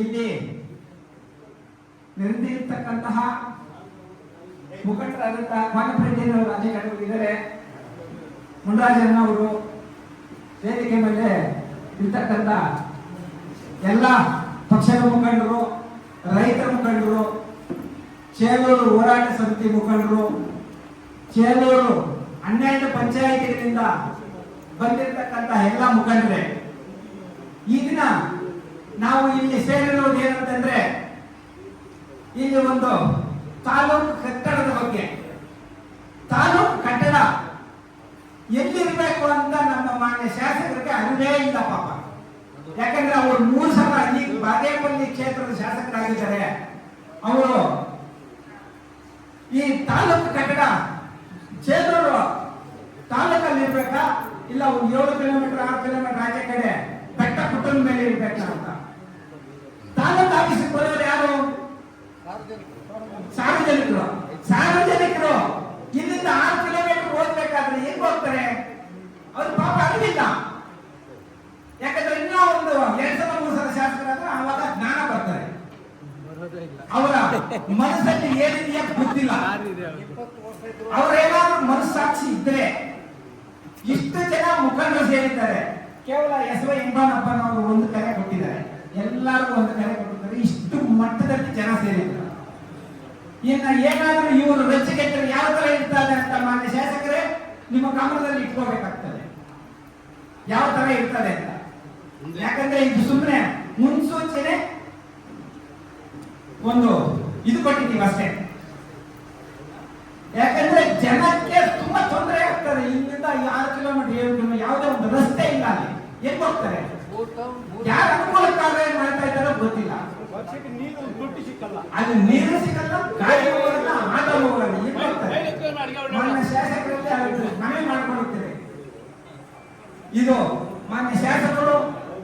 ಇಲ್ಲಿ ನೆರೆದಿರ್ತಕ್ಕಂತಹ ಮುಖಂಡರಾದಂತಹ ಮಾನಪ್ರಜ್ಞೆಯವರು ರಾಜಕಾರಣಿಗಳಿದ್ದಾರೆ ಮುನ್ರಾಜಣ್ಣವರು ವೇದಿಕೆ ಮೇಲೆ ಇರ್ತಕ್ಕಂಥ ಎಲ್ಲ ಪಕ್ಷದ ಮುಖಂಡರು, ರೈತರ ಮುಖಂಡರು, ಚೇಲೂರು ಹೋರಾಟ ಸಮಿತಿ ಮುಖಂಡರು, ಚೇಲೂರು ಹನ್ನೆರಡು ಪಂಚಾಯಿತಿಗಳಿಂದ ಬಂದಿರತಕ್ಕಂಥ ಎಲ್ಲ ಮುಖಂಡರೇ, ಈ ದಿನ ನಾವು ಇಲ್ಲಿ ಸೇರಿರೋದು ಏನಂತಂದ್ರೆ, ಇಲ್ಲಿ ಒಂದು ತಾಲೂಕು ಕಟ್ಟಡದ ಬಗ್ಗೆ. ತಾಲೂಕು ಕಟ್ಟಡ ಎಲ್ಲಿರಬೇಕು ಅಂತ ನಮ್ಮ ಮಾನ್ಯ ಶಾಸಕರಿಗೆ ಅರಿವೇ ಇಲ್ಲ ಪಾಪ. ಯಾಕಂದ್ರೆ ಅವರು ಮೂರು ಸಲ ಈ ಬಾಗೇಪಲ್ಲಿ ಕ್ಷೇತ್ರದ ಶಾಸಕರಾಗಿದ್ದಾರೆ. ಅವರು ಈ ತಾಲೂಕು ಕಟ್ಟಡ ಚೇಲೂರು ತಾಲೂಕಲ್ಲಿ ಇರ್ಬೇಕಾ ಇಲ್ಲ ಒಂದು ಏಳು ಕಿಲೋಮೀಟರ್, ಆರು ಕಿಲೋಮೀಟರ್ ಆಚೆ ಕಡೆ ಬೆಟ್ಟ ಕುಟುಂಬ ಮೇಲೆ ಇರ್ಬೇಕಾ ಅಂತ. ತಾಲೂಕು ಬರೋರು ಯಾರು? ಸಾರ್ವಜನಿಕರು. ಸಾರ್ವಜನಿಕರು ಇಲ್ಲಿಂದ ಆರು ಕಿಲೋಮೀಟರ್ ಹೋಗ್ಬೇಕಾದ್ರೆ ಹೆಂಗ್ ಹೋಗ್ತಾರೆ ಅವ್ರು ಪಾಪ ಅರಿವಿಲ್ಲ. ಯಾಕಂದ್ರೆ ಇನ್ನೂ ಒಂದು ಎರಡ್ ಸಲ ಮೂರು ಸಲ ಶಾಸಕರಾದ್ರೆ ಅವಾಗ ಜ್ಞಾನ ಬರ್ತಾರೆ ಅವರ ಮನಸ್ಸಲ್ಲಿ ಏನಿದೆಯಾ ಗೊತ್ತಿಲ್ಲ. ಅವರೇನಾದ್ರೂ ಮನಸ್ಸಾಕ್ಷಿ ಇದ್ರೆ ಇಷ್ಟು ಜನ ಮುಖಂಡರು ಸೇರಿದ್ದಾರೆ. ಕೇವಲ ಎಸ್ ವೈ ಇಂಬಾನಪ್ಪನವರು ಒಂದು ಕರೆ ಕೊಟ್ಟಿದ್ದಾರೆ ಎಲ್ಲರಿಗೂ ಒಂದು ಕರೆ ಕೊಟ್ಟಿದ್ದಾರೆ ಇಷ್ಟು ಮಟ್ಟದಲ್ಲಿ ಜನ ಸೇರಿದ್ದಾರೆ ಇನ್ನ ಏನಾದರೂ ಇವರು ರಚಿಕೆಟ್ಟರೆ ಯಾವ ತರ ಇರ್ತಾರೆ ಅಂತ ಮಾನ್ಯ ಶಾಸಕರೇ ನಿಮ್ಮ ಗಮನದಲ್ಲಿ ಇಟ್ಕೋಬೇಕಾಗ್ತದೆ ಯಾವ ತರ ಇರ್ತದೆ ಅಂತ. ಯಾಕಂದ್ರೆ ಇದು ಸುಮ್ಮನೆ ಮುನ್ಸೂಚನೆ ಒಂದು ಇದು ಕೊಟ್ಟಿದ್ದೀವಿ ಅಷ್ಟೇ. ಯಾಕಂದ್ರೆ ಜನಕ್ಕೆ ತುಂಬಾ ತೊಂದರೆ ಆಗ್ತದೆ. ಇಲ್ಲಿಂದ ಯಾರು ಕಿಲೋಮೀಟರ್ ಏಳು ಕಿಲೋಮೀಟರ್ ಯಾವುದೇ ಒಂದು ರಸ್ತೆ ಇಲ್ಲ ಅಲ್ಲಿ. ಎಲ್ಲಿ ಹೋಗ್ತಾರೆ? ಯಾರ ಅನುಕೂಲಕ್ಕಾಗ ಮಾಡ್ತಾ ಇದ್ದಾರೋ ಗೊತ್ತಿಲ್ಲ. ಅದು ನೀರು ಸಿಗಲ್ಲ ಗಾಳಿ ಹೋಗಲ್ಲ ಆಟ ಹೋಗಲ್ಲ ಮಾನ್ಯ ಶಾಸಕರಲ್ಲಿ ಮನವಿ ಮಾಡ್ಕೊಂಡಿರ್ತೇವೆ ಇದು ಮಾನ್ಯ ಶಾಸಕರು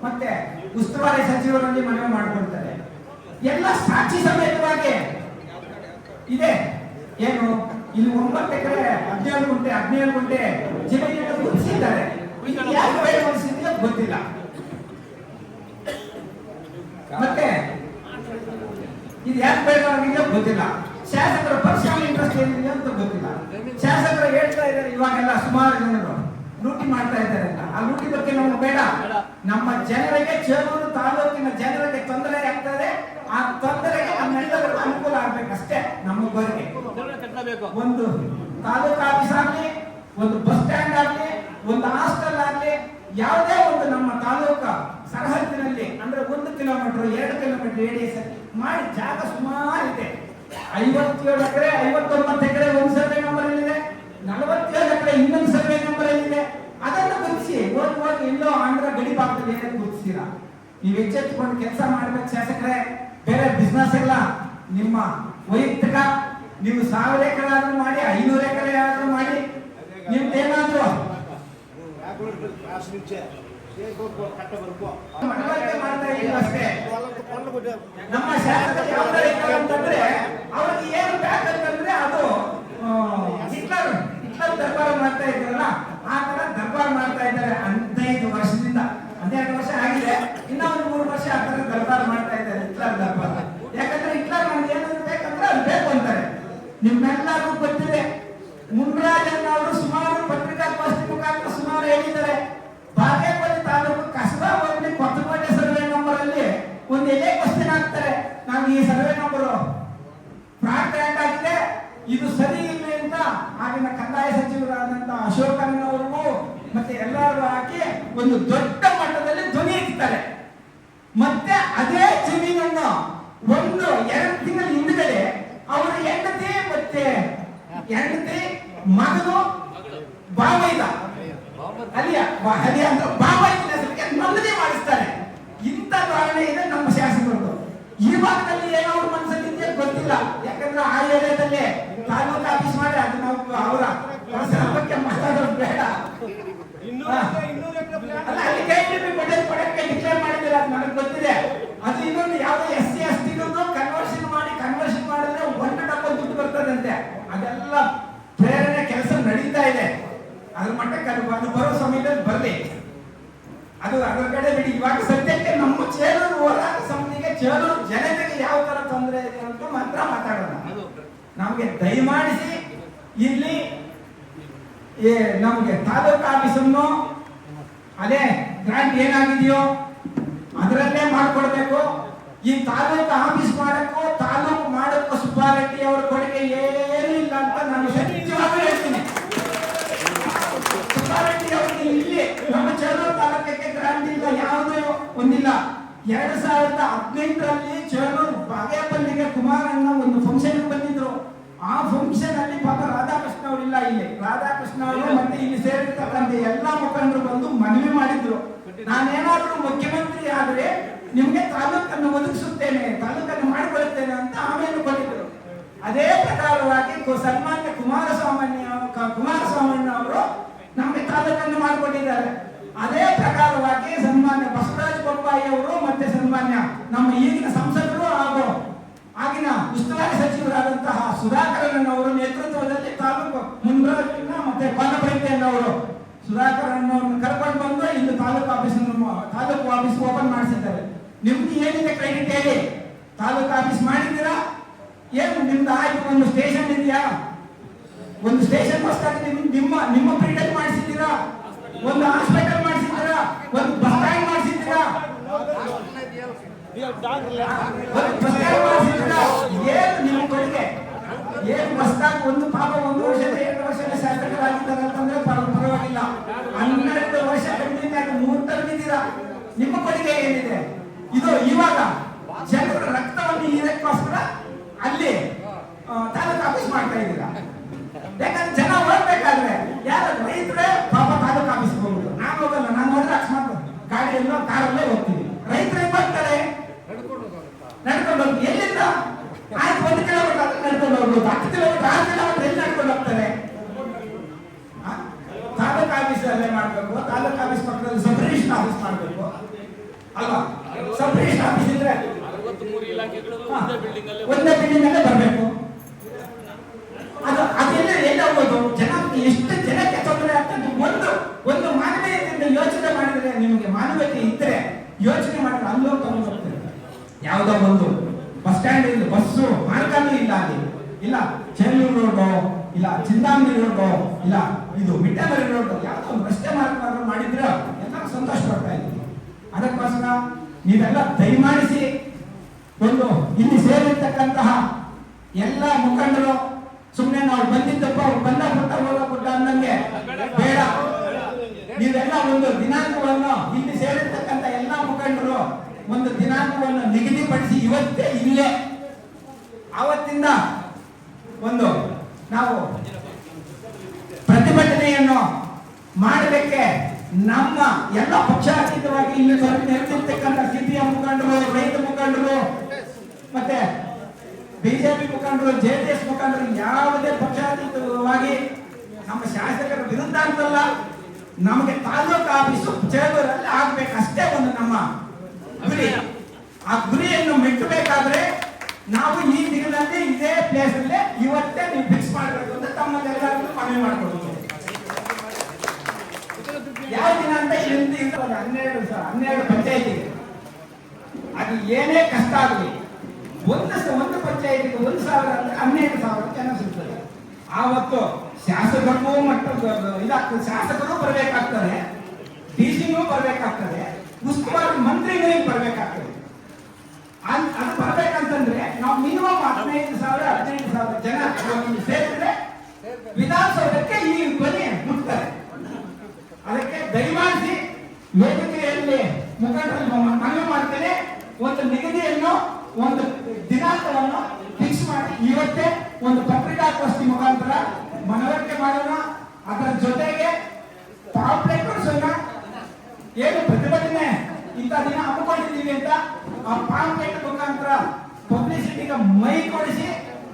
ಮತ್ತೆ ಉಸ್ತುವಾರಿ ಸಚಿವರಲ್ಲಿ ಮನವಿ ಮಾಡ್ಕೊಳ್ತಾರೆ ಎಲ್ಲ ಸಾಕ್ಷಿ ಸಮೇತವಾಗಿ ಇದೆ. ಏನು, ಇಲ್ಲಿ ಒಂಬತ್ತು ಎಕರೆ ಹದಿನೇಳು ಗುಂಟೆ ಹದಿನೇಳು ಗುಂಟೆ ಜಮೀನನ್ನು ಗುರುತಿಸಿದ್ದಾರೆ. ಗೊತ್ತಿಲ್ಲ ಮತ್ತೆ ಇದು ಯಾಕೆ ಬೇಕಾಗಿದೆಯೋ ಗೊತ್ತಿಲ್ಲ. ಶಾಸಕರ ಪರ್ಸನಲ್ ಇಂಟ್ರೆಸ್ಟ್ ಏನಿದೆ ಅಂತ ಗೊತ್ತಿಲ್ಲ. ಶಾಸಕರು ಹೇಳ್ತಾ ಇದ್ದಾರೆ ಇವಾಗೆಲ್ಲ ಸುಮಾರು ಜನರು ಲೂಟಿ ಮಾಡ್ತಾ ಇದ್ದಾರೆ ಅಂತ. ಆ ಲೂಟಿ ಬಗ್ಗೆ ನಮ್ಗೆ ಬೇಡ. ನಮ್ಮ ಜನರಿಗೆ ಚೇಳೂರು ತಾಲೂಕಿನ ಜನರಿಗೆ ತೊಂದರೆ ಆಗ್ತದೆ ಆ ತೊಂದರೆಗೆ ನಮ್ಮೆಲ್ಲರಿಗೂ ಅನುಕೂಲ ಆಗ್ಬೇಕಷ್ಟೇ ನಮ್ಮ ಬರಿಗೆ ಒಂದು ತಾಲೂಕು ಆಫೀಸ್ ಆಗ್ಲಿ ಒಂದು ಬಸ್ ಸ್ಟ್ಯಾಂಡ್ ಆಗ್ಲಿ ಒಂದು ಹಾಸ್ಟೆಲ್ ಆಗ್ಲಿ ಯಾವುದೇ ಒಂದು ನಮ್ಮ ತಾಲೂಕ ಸರಹದ್ದಿನಲ್ಲಿ ಅಂದ್ರೆ ಒಂದು ಕಿಲೋಮೀಟರ್ ಎರಡು ಕಿಲೋಮೀಟರ್ ರೇಡಿಯಸ್ ಮಾಡಿ ಜಾಗ ಸುಮಾರು ಇದೆ ಐವತ್ತೇಳು ಎಕರೆ, ಐವತ್ತೊಂಬತ್ತು ಎಕರೆ ಒಂದು ಸರ್ವೆ ನಂಬರ್ ಇದೆ ನಲವತ್ತೇಳು ಎಕರೆ ಇನ್ನೊಂದು ಸರ್ವೆ ನಂಬರ್ ಇದೆ ಅದನ್ನು ಗುರುತಿಸಿ. ಹೋಗಿ ಎಲ್ಲೋ ಆಂಧ್ರ ಗಡಿ ಭಾಗದಲ್ಲಿ ಏನೇ ಗುರುತಿಸಿರ ನೀವು ಎಚ್ಚೆತ್ತುಕೊಂಡು ಕೆಲಸ ಮಾಡ್ಬೇಕು ಶಾಸಕರೇ. ಬೇರೆ ಬಿಸ್ನೆಸ್ ಎಲ್ಲ ನಿಮ್ಮ ವೈಯಕ್ತಿಕ, ನೀವು ಸಾವಿರ ಎಕರೆ ಆದ್ರೂ ಮಾಡಿ, ಐನೂರು ಎಕರೆ ಆದ್ರೂ ಮಾಡಿ. ನಿಮ್ದೇನಾದ್ರೂ? ನಮ್ಮ ಶಾಸಕರು ಅಂತಂದ್ರೆ ಅವ್ರಿಗೆ ಏನು ಬೇಕಂತಂದ್ರೆ ಅದು ಹಿಟ್ಲರ್ ಹಿಟ್ಲರ್ ದರ್ಬಾರ್ ಮಾಡ್ತಾ ಇದ್ರಲ್ಲ ಆ ತರ ದರ್ಬಾರ್ ಮಾಡ್ತಾ ಇದ್ದಾರೆ ಹದಿನೈದು ವರ್ಷದಿಂದ. ಹನ್ನೆರಡು ವರ್ಷ ಆಗಿದೆ. ಇನ್ನ ಒಂದು ಮೂರು ವರ್ಷ ಆ ತರ ಇದು ಸರಿ ಇಲ್ಲ ಅಂತ ಆಗಿನ ಕಂದಾಯ ಸಚಿವರಾದಂತ ಅಶೋಕನವರಿಗೂ ಮತ್ತೆ ಎಲ್ಲರೂ ಹಾಕಿ ಒಂದು ದೊಡ್ಡ ಮಟ್ಟದಲ್ಲಿ ಧ್ವನಿ ಎತ್ತಾರೆ ಮತ್ತೆ ಅದೇ ಜಮೀನನ್ನು ಒಂದು ಎರಡು ತಿಂಗಳ ಹಿಂದ್ಗಡೆ ಅವರ ಹೆಂಡತಿ ಮತ್ತೆ ಹೆಂಡತಿ ಮಗನು ಬಾವೈದ ಅಲ್ಲಿಯ ಹರಿಯ ಅಂತ ಹೆಸರಿಗೆ ನೋಂದಣಿ ಮಾಡಿಸ್ತಾರೆ. ಇಂಥ ಧಾರಣೆ ಇದೆ ನಮ್ಮ ಶಾಸಕರು ಈ ಭಾಗದಲ್ಲಿ ಏನೋ ಅವ್ರ ಮನಸ್ಸಲ್ಲಿ ಗೊತ್ತಿಲ್ಲ. ಯಾಕಂದ್ರೆ ಆ ಏರಿಯಾದಲ್ಲಿ ತಾಲೂಕು ಆಫೀಸ್ ಮಾಡಿ ಅದು ನಾವು ಅವರ ಪರಿಸರ ಬಗ್ಗೆ ಮಾತಾಡೋದು ಬೇಡ. ಅಲ್ಲ ಅಲ್ಲಿ ಡಿಕ್ಲೇರ್ ಮಾಡಿದ್ರೆ ಅದು ನನಗೆ ಗೊತ್ತಿದೆ. ಅದು ಇನ್ನೊಂದು ಯಾವುದೋ ಎಸ್ ಸಿ ಎಸ್ ಕನ್ವರ್ಷನ್ ಮಾಡಿ ಕನ್ವರ್ಷನ್ ಮಾಡಿದ್ರೆ ಒಂದು ದುಡ್ಡು ಬರ್ತದಂತೆ. ಅದೆಲ್ಲ ಪ್ರೇರಣೆ ಕೆಲಸ ನಡೀತಾ ಇದೆ. ಅದ್ರ ಮಟ್ಟಕ್ಕೆ ಅದು ಅದು ಬರೋ ಸಮಯದಲ್ಲಿ ಬರಲಿ. ಅದು ಅದರ ಕಡೆ ಬಿಡಿ. ಇವಾಗ ಸದ್ಯಕ್ಕೆ ನಮ್ಮ ಚೇಲೂರು ಹೋರಾಟ ಸಮಿತಿಗೆ ಚೇಳು ಜನತೆಗೆ ಯಾವ ತರ ತೊಂದರೆ ಇದೆ ಅಂತ ಮಾತ್ರ ನಮಗೆ ದಯಮಾಡಿಸಿ ಇಲ್ಲಿ ನಮಗೆ ತಾಲೂಕು ಆಫೀಸನ್ನು, ಅದೇ ಗ್ರಾಂಟ್ ಏನಾಗಿದೆಯೋ ಅದರಲ್ಲೇ ಮಾಡಿಕೊಡ್ಬೇಕು. ಈ ತಾಲೂಕು ಆಫೀಸ್ ಮಾಡಕ್ಕೂ, ತಾಲೂಕು ಮಾಡಕ್ಕೂ ಸುಬ್ಬಾರೆಡ್ಡಿ ಅವರ ಕೊಡುಗೆ ಏನೂ ಇಲ್ಲ ಅಂತ ನಾನು ಸತ್ಯವಾಗಿ ಹೇಳ್ತೀನಿ. ಸುಬ್ಬಾರೆಡ್ಡಿ ಅವರಿಗೆ ಇಲ್ಲಿ ನಮ್ಮ ಚೇಳೂರು ತಾಲೂಕಕ್ಕೆ ಗ್ರಾಂಟ್ ಇಲ್ಲ, ಯಾವುದೇ ಒಂದಿಲ್ಲ. ಎರಡ್ ಸಾವಿರದ ಹದಿನೆಂಟರಲ್ಲಿ ಚೇಳೂರು ಬಾಗೇಪಲ್ಲಿಗೆ ಕುಮಾರಣ್ಣ ಒಂದು ಫಂಕ್ಷನ್ ಬಂದಿದ್ರು. ಆ ಫಂಕ್ಷನ್ ಅಲ್ಲಿ ಪಾಪ ರಾಧಾಕೃಷ್ಣ ಅವರಿಲ್ಲ ಇಲ್ಲಿ ರಾಧಾಕೃಷ್ಣ ಅವರು ಮತ್ತೆ ಇಲ್ಲಿ ಸೇರಿರ್ತಕ್ಕಂಥ ಎಲ್ಲಾ ಮುಖಂಡರು ಬಂದು ಮನವಿ ಮಾಡಿದ್ರು. ನಾನೇನಾದ್ರೂ ಮುಖ್ಯಮಂತ್ರಿ ಆದ್ರೆ ನಿಮ್ಗೆ ತಾಲೂಕನ್ನು ಒದಗಿಸುತ್ತೇನೆ ತಾಲೂಕನ್ನು ಮಾಡಿಕೊಳ್ಳುತ್ತೇನೆ ಅಂತ ಆಮೇಲೆ ಕೊಟ್ಟಿದ್ರು. ಅದೇ ಪ್ರಕಾರವಾಗಿ ಕು- ಸನ್ಮಾನ್ಯ ಕುಮಾರಸ್ವಾಮಿ ಕುಮಾರಸ್ವಾಮಣ್ಣ ಅವರು ನಮಗೆ ತಾಲೂಕನ್ನು ಮಾಡಿಕೊಟ್ಟಿದ್ದಾರೆ. ಅದೇ ಪ್ರಕಾರವಾಗಿ ಸನ್ಮಾನ್ಯ ಬಸವರಾಜ ಬೊಮ್ಮಾಯಿ ಅವರು ಮತ್ತೆ ಸನ್ಮಾನ್ಯ ನಮ್ಮ ಈಗಿನ ಸಂಸದರು ಹಾಗೂ ಆಗಿನ ಉಸ್ತುವಾರಿ ಸಚಿವರಾದಂತಹ ಸುಧಾಕರನ್ ಅವರ ನೇತೃತ್ವದಲ್ಲಿ ತಾಲೂಕು ಮುಂಡ್ರಾಜಿನ ಮತ್ತೆ ಸುಧಾಕರನ್ ಅವರನ್ನು ಕರ್ಕೊಂಡು ಬಂದು ಇಲ್ಲಿ taluk office taluk office open ಮಾಡಿಸಿದ್ದಾರೆ. ನಿಮ್ದು ಏನಿದೆ ಕ್ರೆಡಿಟ್ ಹೇಳಿ? ತಾಲೂಕು ಆಫೀಸ್ ಮಾಡಿದ್ದೀರಾ? ಏನು ನಿಮ್ದು ಆಯ್ತು? ಒಂದು ಸ್ಟೇಷನ್ ಇದೆಯಾ? ಒಂದು ಸ್ಟೇಷನ್ ಹೊಸದಾಗಿ ನಿಮ್ ನಿಮ್ಮ ನಿಮ್ಮ ಪೀರಿಯಡ್ ಮಾಡಿಸಿದ್ದೀರಾ? ಒಂದು ಹಾಸ್ಪಿಟಲ್ ಮಾಡಿಸಿದ್ದೀರಾ? ಒಂದು ಬಸ್ ಸ್ಟ್ಯಾಂಡ್ ಮಾಡಿಸಿದ್ದೀರಾ? ನೀವು ಡಾಕ್ಟ್ರಲ್ಲ? ಒಂದು ಬಸ್ ಸ್ಟ್ಯಾಂಡ್ ಮಾಡಿಸಿದ್ದೀರಾ? ಏನು ನಿಮ್ಮ ಕೊಡುಗೆ? ಏನು ಹೊಸದಾಗಿ ಒಂದು ಪಾಪ ಒಂದು ವರ್ಷದ ಎರಡು ವರ್ಷದ ಶಾಸಕರಾಗಿದ್ದಾರೆ ಅಂತಂದ್ರೆ ಪರ- ಪರವಾಗಿಲ್ಲ. ಹನ್ನೆರಡು ವರ್ಷ ಕಂಟಿನ್ಯೂ ಮೂರು ತರಬಿದ್ದೀರಾ ನಿಮ್ಮ ಕೊಡುಗೆ ಏನಿದೆ? ಇದು ಇವಾಗ ಜನರ ರಕ್ತವನ್ನು ಹೀರಕ್ಕೋಸ್ಕರ ಅಲ್ಲಿ ತಾಲೂಕು ಆಫೀಸ್ ಮಾಡ್ತಾ ಇದ್ದೀರಾ? ಯಾಕಂದ್ರೆ ಜನ ಹೋಗ್ಬೇಕಾದ್ರೆ ಯಾರು ರೈತರೇ ಪಾಪ ತಾಲೂಕು ಆಫೀಸ್ ಹೋಗುದು ನಾನು ಹೋಗಲ್ಲ, ನಾನು ಹೋದ್ರೆ ಅಕಸ್ಮಾತ್ ಗಾಡಿಯಲ್ಲೋ, ಕಾರಲ್ಲೇ ಹೋಗ್ತೀನಿ. ರೈತರು ಬರ್ತಾರೆ ನಡ್ಕೊಂಡು ಹೋಗಿ ಎಲ್ಲಿಂದ? ಆಯ್ತು ನಡ್ಕೊಂಡು ಹೋಗ್ಬೋದು ಹತ್ತು ಕಿಲೋಮೀಟರ್ ಆರು ಕಿಲೋಮೀಟರ್ ಎಲ್ಲಿ ಹೋಗ್ತಾರೆ? ತಾಲೂಕು ಆಫೀಸ್ ಅಲ್ಲೇ ಮಾಡ್ಬೇಕು. ತಾಲೂಕು ಆಫೀಸ್ ಪಕ್ಕದಲ್ಲಿ ಸಬ್ ರಿಜಿಸ್ಟರ್ ಆಫೀಸ್ ಮಾಡ್ಬೇಕು. ಅಲ್ವಾ? ಸಬ್ ರಿಜಿಸ್ಟರ್ ಆಫೀಸ್ ಇದ್ರೆ ಒಂದೇ ಬಿಲ್ಡಿಂಗ್ ಅಲ್ಲೇ ಬರಬೇಕು. ಅದು ಅದೆಲ್ಲ ಹೋಗೋದು? ಜನ ಎಷ್ಟು ಜನಕ್ಕೆ ತೊಂದರೆ ಆಗ್ತದೆ ಒಂದು ಒಂದು ಮಾನವೀಯತೆಯಿಂದ ಯೋಚನೆ ಮಾಡಿದ್ರೆ ನಿಮಗೆ ಮಾನವೀಯತೆ ಇದ್ರೆ ಯೋಚನೆ ಮಾಡಿದ್ರೆ ಅಲ್ಲೋಗಿ ತಗೊಂಡು ಹೋಗ್ತಾರೆ? ಯಾವುದೋ ಒಂದು ಬಸ್ ಸ್ಟ್ಯಾಂಡ್ ಇಲ್ಲ ಬಸ್ಸು ಮಾರ್ಗನೂ ಇಲ್ಲ ಅಲ್ಲಿ. ಇಲ್ಲ ಚೆನ್ನೂರು ರೋಡು ಇಲ್ಲ, ಚಿಂತಾಮಣಿ ರೋಡು ಇಲ್ಲ, ಇದು ಮಿಟ್ಟಮರಿ ರೋಡು ಯಾವುದೋ ಒಂದು ರಸ್ತೆ ಮಾರ್ಗ ಮಾಡಿದ್ರೆ ಎಲ್ಲ ಸಂತೋಷ ಪಡ್ತಾ ಇದ್ದೀವಿ. ಅದಕ್ಕೋಸ್ಕರ ನೀವೆಲ್ಲ ದಯಮಾಡಿಸಿ ಒಂದು ಇಲ್ಲಿ ಸೇರಿರ್ತಕ್ಕಂತಹ ಎಲ್ಲ ಮುಖಂಡರು ಸುಮ್ಮನೆ ನಾವು ಬಂದಿದ್ದಪ್ಪ, ಅವ್ರು ಬಂದ ಪುಟ್ಟ ಹೋಗ ಪುಟ್ಟ ಅಂದಂಗೆ ಬೇಡ. ನೀವೆಲ್ಲ ಒಂದು ದಿನಾಂಕವನ್ನು ಇಲ್ಲಿ ಸೇರಿರ್ತಕ್ಕಂಥ ಎಲ್ಲ ಮುಖಂಡರು ಒಂದು ದಿನಾಂಕವನ್ನು ನಿಗದಿಪಡಿಸಿ ಇವತ್ತೇ ಇಲ್ಲೇ. ಆವತ್ತಿಂದ ಒಂದು, ನಾವು ಪ್ರತಿಭಟನೆಯನ್ನು ಮಾಡಲಿಕ್ಕೆ ನಮ್ಮ ಎಲ್ಲ ಪಕ್ಷಾತೀತವಾಗಿ ಇಲ್ಲಿ ಸ್ವಲ್ಪ ನೆರೆದಿರ್ತಕ್ಕಂಥ ಸಿಪಿಎಂ ಮುಖಂಡರು, ರೈತ ಮುಖಂಡರು, ಮತ್ತೆ ಬಿಜೆಪಿ ಮುಖಂಡರು ಜೆಡಿಎಸ್ ಮುಖಂಡರು ಯಾವುದೇ ಪಕ್ಷಾತೀತವಾಗಿ ನಮ್ಮ ಶಾಸಕರ ವಿರುದ್ಧ ಅಂತಲ್ಲ, ನಮಗೆ ತಾಲೂಕು ಆಫೀಸು ಆಗ್ಬೇಕು ಅಷ್ಟೇ ಒಂದು ನಮ್ಮ ಗುರಿ. ಆ ಗುರಿಯನ್ನು ಮೆಟ್ಟಬೇಕಾದ್ರೆ ನಾವು ಈ ದಿನದಲ್ಲಿ ಇದೇ ಪ್ಲೇಸ್ ಅಲ್ಲೇ ಇವತ್ತೇ ನೀವು ಫಿಕ್ಸ್ ಮಾಡಬೇಕು ಅಂತ ತಮ್ಮದೆಲ್ಲರಿಗೂ ಮನವಿ ಮಾಡ್ಕೊಡ್ತೀವಿ ಯಾವ ದಿನ ಅಂತ ಹನ್ನೆರಡು ಹನ್ನೆರಡು ಪಂಚಾಯತಿಗೆ ಅದು ಏನೇ ಕಷ್ಟ ಆಗಲಿ, ಒಂದು ಒಂದು ಪಂಚಾಯತಿಗೆ ಒಂದು ಸಾವಿರ ಅಂದ್ರೆ ಹನ್ನೆರಡು ಸಾವಿರ ಜನ ಸಿಗ್ತದೆ. ಆವತ್ತು ಶಾಸಕರಿಗೂ ಮಟ್ಟ ಇದಾಗ್ತದೆ. ಶಾಸಕರು ಬರಬೇಕಾಗ್ತದೆ ಡಿ ಸಿನೂ ಬರಬೇಕಾಗ್ತದೆ, ಉಸ್ತುವಾರಿ ಮಂತ್ರಿಗಳಿಗೆ ಬರಬೇಕಾಗ್ತದೆ ಅದ್- ಅದು ಬರ್ಬೇಕಂತಂದ್ರೆ ನಾವು ಮಿನಿಮಮ್ ಹದಿನೈದು ಸಾವಿರ ಹದಿನೈದು ಸಾವಿರ ಜನ ಸೇರಿದ್ರೆ ವಿಧಾನಸೌಧಕ್ಕೆ ಈ ಧ್ವನಿ ಮುಟ್ತಾರೆ. ಅದಕ್ಕೆ ದಯಮಾಡಿಸಿ ವೇದಿಕೆಯಲ್ಲಿ ಮುಖಾಂತರ ಮ- ಮನವಿ ಮಾಡ್ತೇನೆ. ಒಂದು ನಿಗದಿಯನ್ನು, ಒಂದು ದಿನಾಂಕವನ್ನು ಫಿಕ್ಸ್ ಮಾಡಿ. ಇವತ್ತೇ ಒಂದು ಪತ್ರಿಕಾಗೋಷ್ಠಿ ಮುಖಾಂತರ ಮನವರಿಕೆ ಮಾಡೋಣ. ಅದರ ಜೊತೆಗೆ ಪಾಂಪ್ಲೆಟ್ ಕೊಡಿಸೋಣ. ಏನು ಪ್ರತಿಭಟನೆ ಇಂಥ ದಿನ ಹಮ್ಮಿಕೊಂಡಿದ್ದೀವಿ ಅಂತ ಆ ಪಾಂಪ್ಲೆಟ್ ಮುಖಾಂತರ ಪಬ್ಲಿಸಿಟಿಗೆ ಮೈ ಕೊಡಿಸಿ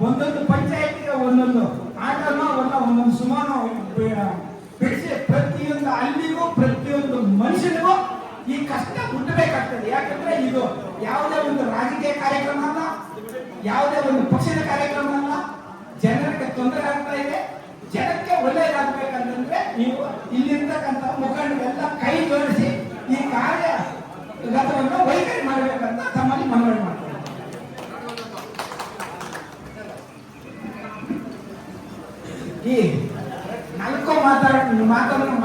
ಒಂದೊಂದು ಪಂಚಾಯತಿಗೆ ಒಂದೊಂದು ಆಟನ ಒಂದ ಒಂದೊಂದು ಸುಮಾರು ಬಿಡಿಸಿ ಪ್ರತಿಯೊಂದು ಅಲ್ಲಿಗೂ, ಪ್ರತಿಯೊಂದು ಮನುಷ್ಯನಿಗೂ ಈ ಕಷ್ಟ ಮುಟ್ಟಬೇಕಾಗ್ತದೆ. ಯಾಕಂದ್ರೆ ಇದು ಯಾವುದೇ ಒಂದು ರಾಜಕೀಯ ಕಾರ್ಯಕ್ರಮ ಅಲ್ಲ, ಯಾವುದೇ ಒಂದು ಪಕ್ಷದ ಕಾರ್ಯಕ್ರಮ ಅಲ್ಲ. ಜನರಿಗೆ ತೊಂದರೆ ಆಗ್ತಾ ಇದೆ. ಜನಕ್ಕೆ ಒಳ್ಳೆಯದಾಗಬೇಕಂತಂದ್ರೆ ನೀವು ಇಲ್ಲಿರ್ತಕ್ಕಂಥ ಮುಖಂಡರೆಲ್ಲ ಕೈ ಜೋಡಿಸಿ నువ్వు